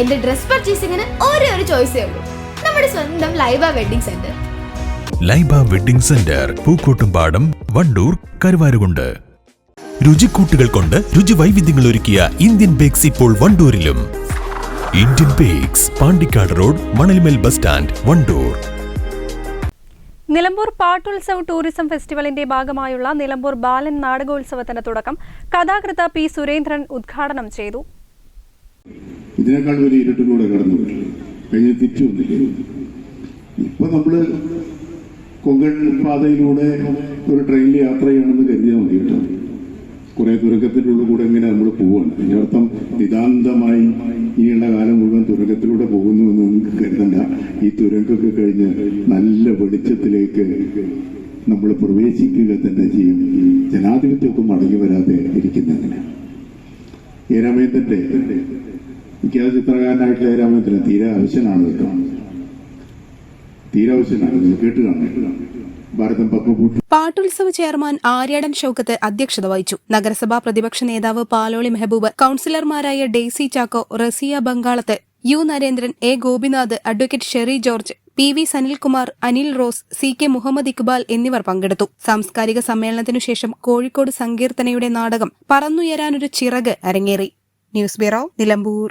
എന്റെ ഡ്രസ് പർച്ചേസിംഗിന് ഒരേ ഒരു ചോയ്സേ ഉള്ളൂ. നമ്മുടെ സ്വന്തം Laiba wedding centre. Laiba wedding centre Pookkottumpadam Wandoor Karuvarakundu. രുചിക്കൂട്ടുകൾ കൊണ്ട് രുചി വൈവിധ്യങ്ങൾ ഒരുക്കിയ ഇന്ത്യൻ ബേക്സ് ഇപ്പോൾ വണ്ടൂരിലും. Indian bakes Pandikkad road Manalmel bus stand Wandoor. Nilambur Pattulsav tourism ഫെസ്റ്റിവലിന്റെ ഭാഗമായുള്ള നിലമ്പൂർ ബാലൻ നാടകോത്സവത്തിന് തുടക്കം കഥാകൃത്ത് പി സുരേന്ദ്രൻ ഉദ്ഘാടനം ചെയ്തു. ഇതിനേക്കാൾ വലിയ ഇരുട്ടിലൂടെ കടന്നു കഴിഞ്ഞ തിരിച്ചു വന്നില്ലേ? ഇപ്പൊ നമ്മൾ കൊങ്കൺ പാതയിലൂടെ ഒരു ട്രെയിനിൽ യാത്ര ചെയ്യണമെന്ന് കരുതിയാൽ മതി കേട്ടോ. കുറെ തുരക്കത്തിലുള്ള കൂടെ ഇങ്ങനെ നമ്മൾ പോവാണ്. അതിന്റെ അർത്ഥം നിതാന്തമായി ഇനിയുള്ള കാലം മുഴുവൻ തുരക്കത്തിലൂടെ പോകുന്നു എന്ന് കരുതണ്ട. ഈ തുരങ്കൊക്കെ കഴിഞ്ഞ് നല്ല വെളിച്ചത്തിലേക്ക് നമ്മൾ പ്രവേശിക്കുക തന്നെ ചെയ്യും. ജനാധിപത്യമൊക്കെ മടങ്ങി വരാതെ ഇരിക്കുന്നതിന്. എ രാമേന്ദ്രന്റെ ചിത്രകാരനായിട്ട് ചിത്രകാരനായിട്ടുള്ള പറ്റില്ല തീരെ ആവശ്യമാണ് കേട്ടോ. തീരെ ആവശ്യമാണ് കേട്ട് ഭാരതം പത്മഭൂഷൺ പാട്ടുത്സവ ചെയർമാൻ ആര്യാടൻ ഷൌക്കത്ത് അധ്യക്ഷത വഹിച്ചു. നഗരസഭാ പ്രതിപക്ഷ നേതാവ് Paloli Mehaboob കൌൺസിലർമാരായ Daisy Chacko Rasiya Bangalath U Narendran A Gopinath advocate Sherry George P V Sanilkumar Anil Rose C K Muhammad Iqbal എന്നിവർ പങ്കെടുത്തു. സാംസ്കാരിക സമ്മേളനത്തിനു ശേഷം കോഴിക്കോട് സങ്കീർത്തനയുടെ നാടകം പറന്നുയരാനൊരു ചിറക് അരങ്ങേറി. News bureau Nilambur.